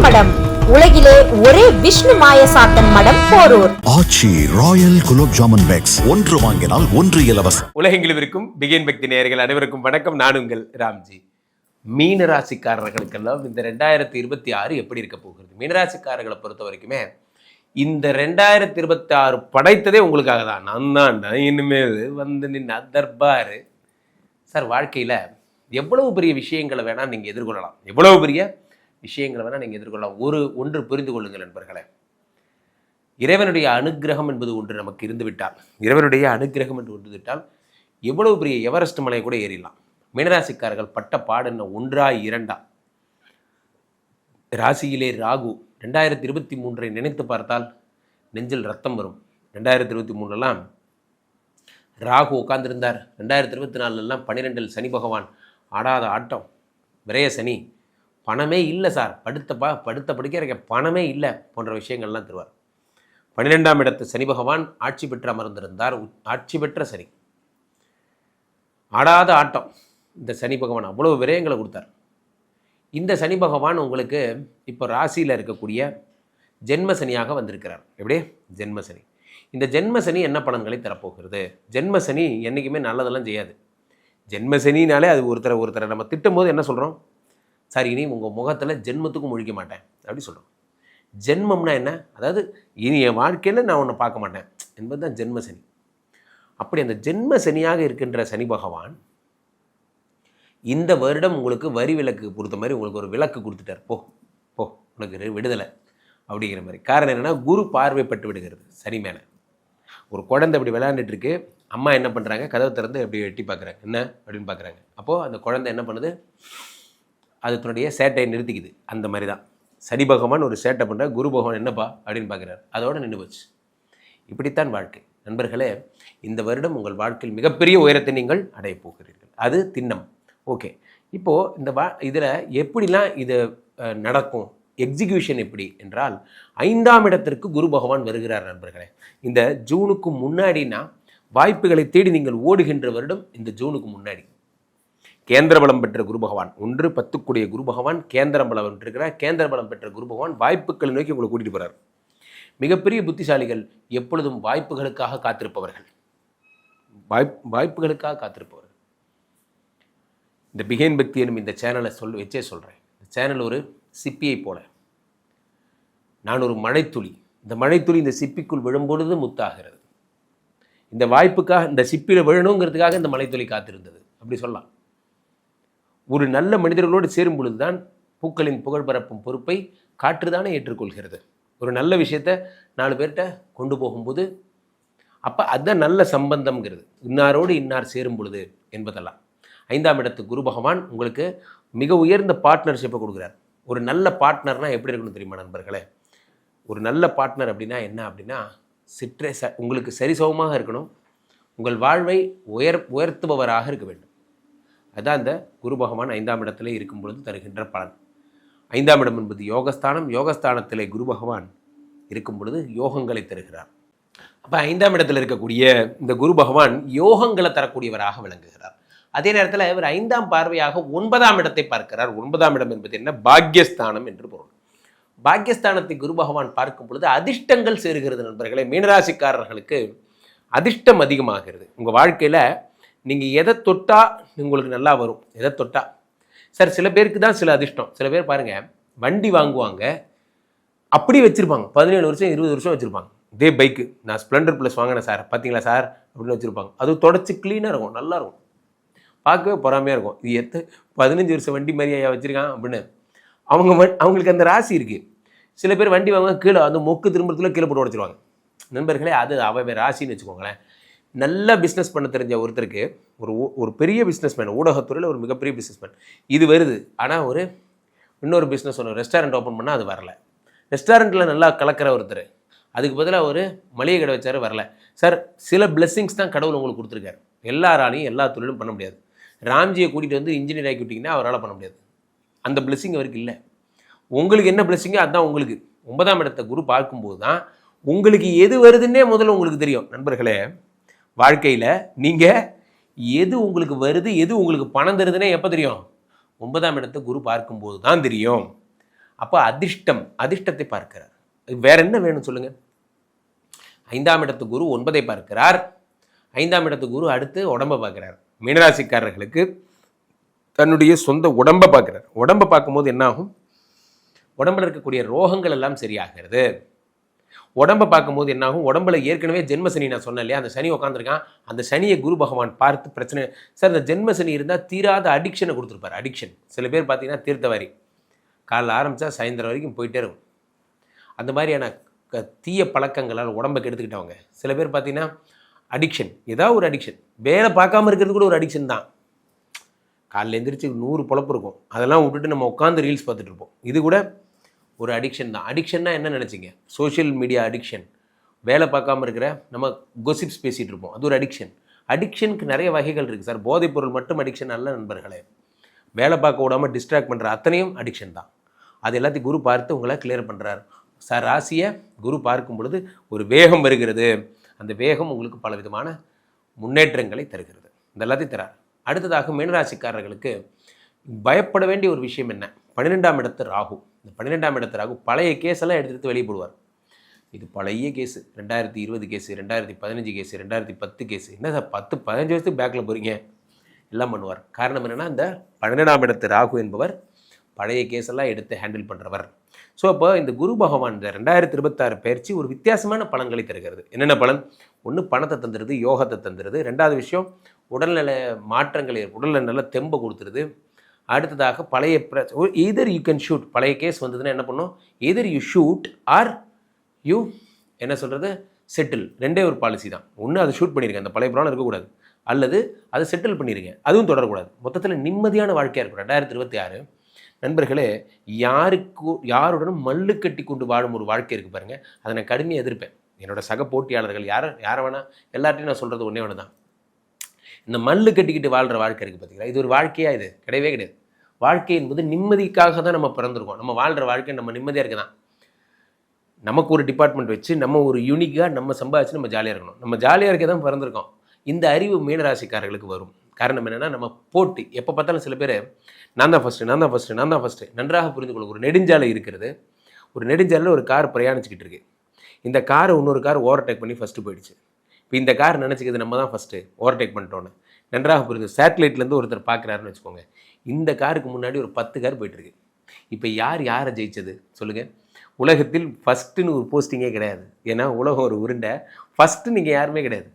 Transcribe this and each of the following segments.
மடம். உலகிலே ஒரே விஷ்ணு மாயசாத்தன் மடம் Porur. Aachi royal gulab jamun packs. ஒன்று வாங்கினால் ஒன்று இலவசம். உலகெங்கிலும் இருக்கும் பிகின் பக்தி நேயர்கள் அனைவருக்கும் வணக்கம். நான் உங்கள் ராம்ஜி. மீன ராசிக்காரர்களுக்கெல்லாம் இந்த ரெண்டாயிரத்தி இருபத்தி ஆறு எப்படி இருக்க போகிறது? மீனராசிக்காரர்களை பொறுத்த வரைக்குமே இந்த ரெண்டாயிரத்தி இருபத்தி ஆறு படைத்ததே உங்களுக்காக தான். நான் தான் இனிமேல் வந்து நின்று தர்பாரு சார் வாழ்க்கையில் எவ்வளவு பெரிய விஷயங்களை வேணால் நீங்கள் எதிர்கொள்ளலாம். எவ்வளவு பெரிய விஷயங்களை வேணால் நீங்கள் எதிர்கொள்ளலாம். ஒரு ஒன்று புரிந்து கொள்ளுங்கள் நண்பர்களே. இறைவனுடைய அனுக்கிரகம் என்பது ஒன்று நமக்கு இருந்துவிட்டால் இறைவனுடைய அனுக்கிரகம் என்று ஒன்று விட்டால் எவ்வளவு பெரிய எவரெஸ்ட் மலை கூட ஏறிடலாம். மீனராசிக்காரர்கள் பட்ட பாடுன ஒன்றா இரண்டா? ராசியிலே ராகு ரெண்டாயிரத்தி இருபத்தி மூன்றை நினைத்து பார்த்தால் நெஞ்சில் ரத்தம் வரும். ரெண்டாயிரத்தி இருபத்தி மூணுலாம் ராகு உட்கார்ந்திருந்தார். ரெண்டாயிரத்தி இருபத்தி நாலுலாம் பன்னிரெண்டில் சனி பகவான் ஆடாத ஆட்டம். விரைய சனி பணமே இல்லை சார். படுத்த ப படுத்த படிக்க இருக்க பணமே இல்லை போன்ற விஷயங்கள்லாம் தருவார். பன்னிரெண்டாம் இடத்து சனி பகவான் ஆட்சி பெற்று அமர்ந்திருந்தார். உ- ஆட்சி பெற்ற சனி. ஆடாத ஆட்டம். இந்த சனி பகவான் அவ்வளோ விரயங்களை கொடுத்தார். இந்த சனி பகவான் உங்களுக்கு இப்போ ராசியில் இருக்கக்கூடிய ஜென்ம சனியாக வந்திருக்கிறார். எப்படி? ஜென்ம சனி. இந்த ஜென்ம சனி என்ன பலன்களை தரப்போகிறது? ஜென்ம சனி என்றைக்குமே நல்லதெல்லாம் செய்யாது. ஜென்ம சனினாலே அது ஒருத்தரை ஒருத்தரை நம்ம திட்டும் போது என்ன சொல்கிறோம் சார் இனி உங்கள் முகத்தில் ஜென்மத்துக்கும் முழிக்க மாட்டேன். அப்படி சொல்கிறோம் ஜென்மம்னா என்ன? அதாவது இனி என் வாழ்க்கையில் நான் உன்னை பார்க்க மாட்டேன். என்பது தான் ஜென்ம சனி. அப்படி அந்த ஜென்ம சனியாக இருக்கின்ற சனி பகவான் இந்த வருடம் உங்களுக்கு வரி விலக்கு கொடுத்த மாதிரி உங்களுக்கு ஒரு விளக்கு கொடுத்துட்டார். போ போ உனக்கு விடுதலை. அப்படிங்கிற மாதிரி. காரணம் என்னென்னா குரு பார்வைப்பட்டு விடுகிறது சனி மேலே. ஒரு குழந்தை இப்படி விளையாண்டுட்டு இருக்கு அம்மா என்ன பண்ணுறாங்க கதவை திறந்து அப்படி எட்டி பார்க்குறாங்க. என்ன? அப்படின்னு பார்க்குறாங்க. அப்போது அந்த குழந்தை என்ன பண்ணுது? அது தன்னுடைய சேட்டையை நிறுத்திக்குது. அந்த மாதிரி தான் சனி பகவான் ஒரு சேட்டை பண்ணுற குரு பகவான் என்னப்பா அப்படின்னு பார்க்குறாரு. அதோடு நின்று போச்சு. இப்படித்தான் வாழ்க்கை. நண்பர்களே இந்த வருடம் உங்கள் வாழ்க்கையில் மிகப்பெரிய உயரத்தை நீங்கள் அடைய போகிறீர்கள். அது திண்ணம். ஓகே. இப்போது இந்த வா இதில் எப்படிலாம் இது நடக்கும்? எக்ஸிகியூஷன் எப்படி என்றால் ஐந்தாம் இடத்திற்கு குரு பகவான் வருகிறார் நண்பர்களே. இந்த ஜூனுக்கு முன்னாடினா வாய்ப்புகளை தேடி நீங்கள் ஓடுகின்ற வருடம் இந்த ஜூனுக்கு முன்னாடி. கேந்திர பலம் பெற்ற குரு பகவான். ஒன்று பத்துக்குடைய குரு பகவான் கேந்திர பலம் பெற்றிருக்கிறார். கேந்திர பலம் பெற்ற குரு பகவான் வாய்ப்புகளை நோக்கி உங்களை கூட்டிட்டு போகிறார் மிகப்பெரிய புத்திசாலிகள் எப்பொழுதும் வாய்ப்புகளுக்காக காத்திருப்பவர்கள். வாய்ப் வாய்ப்புகளுக்காக காத்திருப்பவர்கள். இந்த பிகேன் பக்தி எனும் இந்த சேனலை சொல் வச்சே சொல்கிறேன் இந்த சேனல் ஒரு சிப்பியை போல. நான் ஒரு மழைத்துளி. இந்த மழைத்துளி இந்த சிப்பிக்குள் விழும்பொழுது முத்தாகிறது. இந்த வாய்ப்புக்காக இந்த சிப்பியில் விழணுங்கிறதுக்காக இந்த மழைத்துளி காத்திருந்தது. அப்படி சொல்லலாம். ஒரு நல்ல மனிதர்களோடு சேரும் பொழுதுதான் பூக்களின் புகழ் பரப்பும் பொறுப்பை காற்றுதானே ஏற்றுக்கொள்கிறது. ஒரு நல்ல விஷயத்தை நாலு பேர்கிட்ட கொண்டு போகும்போது அப்போ அதுதான் நல்ல சம்பந்தம்ங்கிறது. இன்னாரோடு இன்னார் சேரும் பொழுது என்பதெல்லாம். ஐந்தாம் இடத்து குரு பகவான் உங்களுக்கு மிக உயர்ந்த பார்ட்னர்ஷிப்பை கொடுக்குறார். ஒரு நல்ல பார்ட்னர்னால் எப்படி இருக்கணும் தெரியுமா நண்பர்களே? ஒரு நல்ல பார்ட்னர் அப்படின்னா என்ன அப்படின்னா சிற்றே ச உங்களுக்கு சரிசமமாக இருக்கணும். உங்கள் வாழ்வை உயர் உயர்த்துபவராக இருக்க வேண்டும். அதான் அந்த குரு பகவான் ஐந்தாம் இடத்திலே இருக்கும் பொழுது தருகின்ற பலன். ஐந்தாம் இடம் என்பது யோகஸ்தானம். யோகஸ்தானத்திலே குரு பகவான் இருக்கும் பொழுது யோகங்களை தருகிறார். அப்போ ஐந்தாம் இடத்தில் இருக்கக்கூடிய இந்த குரு பகவான் யோகங்களை தரக்கூடியவராக விளங்குகிறார். அதே நேரத்தில் இவர் ஐந்தாம் பார்வையாக ஒன்பதாம் இடத்தை பார்க்கிறார். ஒன்பதாம் இடம் என்பது என்ன? பாக்யஸ்தானம் என்று பொருள். பாக்யஸ்தானத்தை குரு பகவான் பார்க்கும் பொழுது அதிர்ஷ்டங்கள் சேருகிறது நண்பர்களே. மீனராசிக்காரர்களுக்கு அதிர்ஷ்டம் அதிகமாகிறது. உங்கள் வாழ்க்கையில் நீங்கள் எதை தொட்டா உங்களுக்கு நல்லா வரும்? எதை தொட்டா? சார் சில பேருக்கு தான் சில அதிர்ஷ்டம். சில பேர் பாருங்கள் வண்டி வாங்குவாங்க அப்படி வச்சுருப்பாங்க. பதினேழு வருஷம் இருபது வருஷம் வச்சுருப்பாங்க. இதே பைக்கு நான் ஸ்ப்ளெண்டர் ப்ளஸ் வாங்கினேன் சார். பார்த்தீங்களா சார்? அப்படின்னு வச்சுருப்பாங்க. அது தொடச்சி க்ளீனாக இருக்கும் நல்லாயிருக்கும் பார்க்கவே பொறாமையாக இருக்கும். இது எத்த பதினஞ்சு வருஷம் வண்டி மாதிரியா வச்சுருக்கான் அப்படின்னு. அவங்க அவங்களுக்கு அந்த ராசி இருக்குது சில பேர் வண்டி வாங்க கீழே அந்த மொக்கு திரும்புறதுல கீழே போட்டு உடச்சிருவாங்க. நண்பர்களே அது அவ ராசின்னு வச்சுக்கோங்களேன். நல்ல பிஸ்னஸ் பண்ண தெரிஞ்ச ஒருத்தருக்கு ஒரு ஒரு பெரிய பிஸ்னஸ்மேன் ஊடகத்துறையில் ஒரு மிகப்பெரிய பிஸ்னஸ்மேன் இது வருது. ஆனால் ஒரு இன்னொரு பிஸ்னஸ் ஒன்று ரெஸ்டாரண்ட் ஓப்பன் பண்ணால் அது வரல. ரெஸ்டாரண்ட்டில் நல்லா கலக்கிற ஒருத்தர் அதுக்கு பதிலாக ஒரு மளிகை கடை வச்சாரு வரல. சார் சில பிளெஸ்ஸிங்ஸ் தான் கடவுள் உங்களுக்கு கொடுத்துருக்காரு. எல்லாராலையும் எல்லா தொழிலும் பண்ண முடியாது. ராம்ஜியை கூட்டிகிட்டு வந்து இன்ஜினியர் ஆக்கி விட்டிங்கன்னா அவரால் பண்ண முடியாது. அந்த பிளெஸ்ஸிங் அவருக்கு இல்லை. உங்களுக்கு என்ன blessing அதுதான் உங்களுக்கு. ஒன்பதாம் இடத்தை குரு பார்க்கும்போது தான் உங்களுக்கு எது வருதுன்னே முதல்ல உங்களுக்கு தெரியும். நண்பர்களே வாழ்க்கையில் நீங்கள் எது உங்களுக்கு வருது எது உங்களுக்கு பணம் தருதுன்னே எப்போ தெரியும்? ஒன்பதாம் இடத்தை குரு பார்க்கும்போது தான் தெரியும். அப்போ அதிர்ஷ்டம் அதிர்ஷ்டத்தை பார்க்கிறார். வேற என்ன வேணும் சொல்லுங்கள் ஐந்தாம் இடத்து குரு ஒன்பதை பார்க்கிறார். ஐந்தாம் இடத்து குரு அடுத்து உடம்பை பார்க்குறார். மீனராசிக்காரர்களுக்கு தன்னுடைய சொந்த உடம்பை பார்க்குறார். உடம்பை பார்க்கும்போது என்னாகும் உடம்புல இருக்கக்கூடிய ரோகங்கள் எல்லாம் சரியாகிறது. உடம்பை பார்க்கும்போது என்னாகும்? உடம்புல ஏற்கனவே ஜென்ம சனி நான் சொன்னேன் இல்லையா? அந்த சனி உட்காந்துருக்கான் அந்த சனியை குரு பகவான் பார்த்து பிரச்சனை. சார் இந்த ஜென்ம சனி இருந்தால் தீராத அடிக்ஷனை கொடுத்துருப்பாரு அடிக்ஷன் சில பேர் பார்த்தீங்கன்னா தீர்த்தவாரி. காலைல ஆரம்பித்தா சாயந்தரம் வரைக்கும் போயிட்டே இருக்கும். அந்த மாதிரியான க- தீய பழக்கங்களால் உடம்பை கெடுத்துக்கிட்டவங்க. சில பேர் பார்த்தீங்கன்னா அடிக்ஷன் ஏதாவது ஒரு அடிக்ஷன் வேலை பார்க்காம இருக்கிறது கூட ஒரு அடிக்ஷன் தான். காலைல எந்திரிச்சு நூறு பொழப்பு இருக்கும். அதெல்லாம் விட்டுட்டு நம்ம உட்காந்து ரீல்ஸ் பார்த்துட்டு இருப்போம். இது கூட ஒரு அடிக்ஷன் தான். அடிக்ஷன்னா என்ன நினச்சிங்க? சோஷியல் மீடியா அடிக்ஷன் வேலை பார்க்காம இருக்கிற நம்ம கொசிப்ஸ் பேசிகிட்டு இருப்போம். அது ஒரு அடிக்ஷன் அடிக்ஷனுக்கு நிறைய வகைகள் இருக்குது சார். போதைப்பொருள் மட்டும் அடிக்ஷன் அல்ல நண்பர்களே. வேலை பார்க்க விடாமல் டிஸ்ட்ராக்ட் பண்ணுற அத்தனையும் அடிக்ஷன் தான். அது எல்லாத்தையும் குரு பார்த்து உங்களை கிளியர் பண்ணுறார் சார் ராசியை குரு பார்க்கும் பொழுது ஒரு வேகம் வருகிறது. அந்த வேகம் உங்களுக்கு பல விதமான முன்னேற்றங்களை தருகிறது. இந்த எல்லாத்தையும் தரார். அடுத்ததாக மீனராசிக்காரர்களுக்கு பயப்பட வேண்டிய ஒரு விஷயம் என்ன? பன்னிரெண்டாம் இடத்து ராகு. இந்த பன்னிரெண்டாம் இடத்து ராகு பழைய கேஸ் எல்லாம் எடுத்து வெளியே போடுவார். இது பழைய கேஸு ரெண்டாயிரத்தி இருபது கேஸு ரெண்டாயிரத்தி பதினஞ்சு கேஸு ரெண்டாயிரத்தி பத்து கேஸு என்ன சார் பத்து பதினஞ்சு வருஷத்துக்கு பேக்கில் போகிறீங்க எல்லாம் பண்ணுவார். காரணம் என்னென்னா இந்த பன்னிரெண்டாம் இடத்து ராகு என்பவர் பழைய கேஸ் எல்லாம் எடுத்து ஹேண்டில் பண்ணுறவர் ஸோ அப்போ இந்த குரு பகவான் இந்த ரெண்டாயிரத்தி இருபத்தாறு பயிற்சி ஒரு வித்தியாசமான பலன்களை தருகிறது. என்னென்ன பலன்? ஒன்று பணத்தை தந்துடுது யோகத்தை தந்துடுது ரெண்டாவது விஷயம் உடல்நல மாற்றங்களை உடல்நல நல்ல தெம்பை கொடுத்துருது. அடுத்ததாக பழைய எதர் யூ கேன் ஷூட் பழைய கேஸ் வந்ததுன்னா என்ன பண்ணும்? Either you shoot or you என்ன சொல்கிறது செட்டில் ரெண்டே ஒரு பாலிசி தான். ஒன்று அதை ஷூட் பண்ணியிருக்கேன் அந்த பழைய ப்ராப்ளம் இருக்கக்கூடாது. அல்லது அதை செட்டில் பண்ணியிருக்கேன் அதுவும் தொடரக்கூடாது. மொத்தத்தில் நிம்மதியான வாழ்க்கையாக இருக்கும். ரெண்டாயிரத்தி இருபத்தி ஆறு. நண்பர்களே யாருக்கு யாருடனும் மல்லு கட்டி கொண்டு வாழும் ஒரு வாழ்க்கை இருக்குது பாருங்கள் அதை நான் கடுமையாக எதிர்ப்பேன். என்னோடய சக போட்டியாளர்கள் யாரை யாரை வேணால் எல்லார்ட்டையும் நான் சொல்கிறது ஒன்றே ஒன்று தான் இந்த மல்லு கட்டிக்கிட்டு வாழ்கிற வாழ்க்கை இருக்குது பார்த்தீங்களா இது ஒரு வாழ்க்கையாக இது? கிடையவே கிடையாது. வாழ்க்கை என்பது நிம்மதிக்காக தான் நம்ம பிறந்திருக்கோம். நம்ம வாழ்கிற வாழ்க்கை நம்ம நிம்மதியாக இருக்க தான் நமக்கு ஒரு டிபார்ட்மெண்ட் வச்சு நம்ம ஒரு யூனிக்காக நம்ம சம்பாதிச்சு நம்ம ஜாலியாக இருக்கணும். நம்ம ஜாலியாக இருக்க தான் பிறந்திருக்கோம். இந்த அறிவு மீனராசிக்காரர்களுக்கு வரும். காரணம் என்னென்னா நம்ம போட்டி எப்போ பார்த்தாலும் சில பேர் நான் தான் ஃபஸ்ட்டு நான் தான் ஃபஸ்ட்டு நான் தான் ஃபஸ்ட்டு நன்றாக புரிந்து கொள்ள ஒரு நெடுஞ்சாலை இருக்கிறது. ஒரு நெடுஞ்சாலையில் ஒரு கார் பிரயாணிச்சுக்கிட்டு இருக்கு. இந்த காரை இன்னொரு கார் ஓவர்டேக் பண்ணி ஃபஸ்ட்டு போயிடுச்சு. இப்போ இந்த கார் நினச்சிக்கிது நம்ம தான் ஃபஸ்ட்டு ஓவர்டேக் பண்ணிட்டோன்னு. நன்றாக புரியுது சேட்டலைட்லேருந்து ஒருத்தர் பார்க்குறாருன்னு வச்சுக்கோங்க. இந்த காருக்கு முன்னாடி ஒரு பத்து கார் போயிட்டுருக்கு. இப்போ யார் யாரை ஜெயிச்சது? சொல்லுங்கள் உலகத்தில் ஃபஸ்ட்டுன்னு ஒரு போஸ்டிங்கே கிடையாது. ஏன்னா உலகம் ஒரு உருண்டை. ஃபஸ்ட்டு நீங்கள் யாருமே கிடையாது.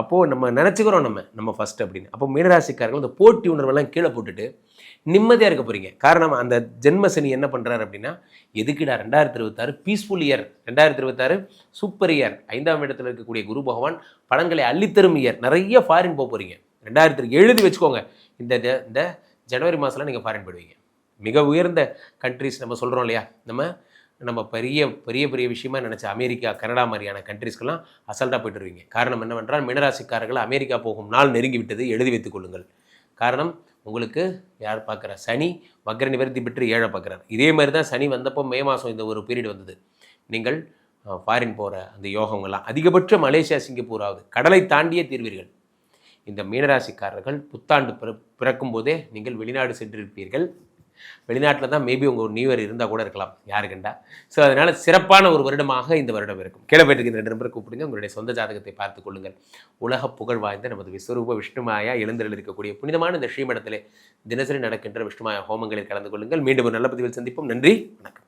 அப்போது நம்ம நினச்சிக்கிறோம் நம்ம நம்ம ஃபஸ்ட் அப்படின்னு. அப்போ மீனராசிக்காரர்கள் இந்த போட்டி உணர்வெல்லாம் கீழே போட்டுட்டு நிம்மதியாக இருக்க போகிறீங்க காரணம் அந்த ஜென்மசனி என்ன பண்ணுறாரு அப்படின்னா எதுக்குடா ரெண்டாயிரத்தி இருபத்தாறு? பீஸ்ஃபுல் இயர் ரெண்டாயிரத்தி இருபத்தாறு சூப்பர் இயர் ஐந்தாம் இடத்துல இருக்கக்கூடிய குரு பகவான் பழங்களை அள்ளித்தரும் இயர் நிறைய ஃபாரின் போக போகிறீங்க ரெண்டாயிரத்தி எழுதி வச்சுக்கோங்க. இந்த இந்த ஜனவரி மாதம்லாம் நீங்கள் ஃபாரின் போயிடுவீங்க. மிக உயர்ந்த கண்ட்ரிஸ் நம்ம சொல்கிறோம் இல்லையா? நம்ம நம்ம பெரிய பெரிய பெரிய விஷயமா நினச்ச அமெரிக்கா கனடா மாதிரியான கண்ட்ரிஸ்க்கெல்லாம் அசல்ட்டாக போய்ட்டுருவீங்க. காரணம் என்னவென்றால் மீனராசிக்காரர்கள் அமெரிக்கா போகும் நாள் நெருங்கி விட்டது எழுதி வைத்துக் கொள்ளுங்கள். காரணம் உங்களுக்கு யார் பார்க்குறா? சனி வக்ர நிவர்த்தி பெற்று ஏழை பார்க்குறார். இதே மாதிரி தான் சனி வந்தப்போ மே மாதம் இந்த ஒரு பீரியட் வந்தது. நீங்கள் ஃபாரின் போகிற அந்த யோகங்கள்லாம் அதிகபட்ச மலேசியா சிங்கப்பூர் ஆகுது. கடலை தாண்டியே தீர்வீர்கள். இந்த மீனராசிக்காரர்கள் புத்தாண்டு பிற பிறக்கும் போதே நீங்கள் வெளிநாடு சென்றிருப்பீர்கள். வெளிநாட்டில் தான் மேபி உங்கள் நியூ இயர் இருந்தால் கூட இருக்கலாம். யாரு ஸோ அதனால் சிறப்பான ஒரு வருடமாக இந்த வருடம் இருக்கும். கிளப்பேட்டுக்கு ரெண்டு நம்பரை கூப்பிடுங்க. உங்களுடைய சொந்த ஜாதகத்தை பார்த்துக் கொள்ளுங்கள். உலக புகழ் வாய்ந்த நமது விஸ்வரூப விஷ்ணுமாயா எழுந்தரில் இருக்கக்கூடிய புனிதமான இந்த ஸ்ரீமடத்திலே தினசரி நடக்கின்ற விஷ்ணுமாயா ஹோமங்களில் கலந்து கொள்ளுங்கள். மீண்டும் ஒரு நல்ல பதிவில் சந்திப்போம். நன்றி. வணக்கம்.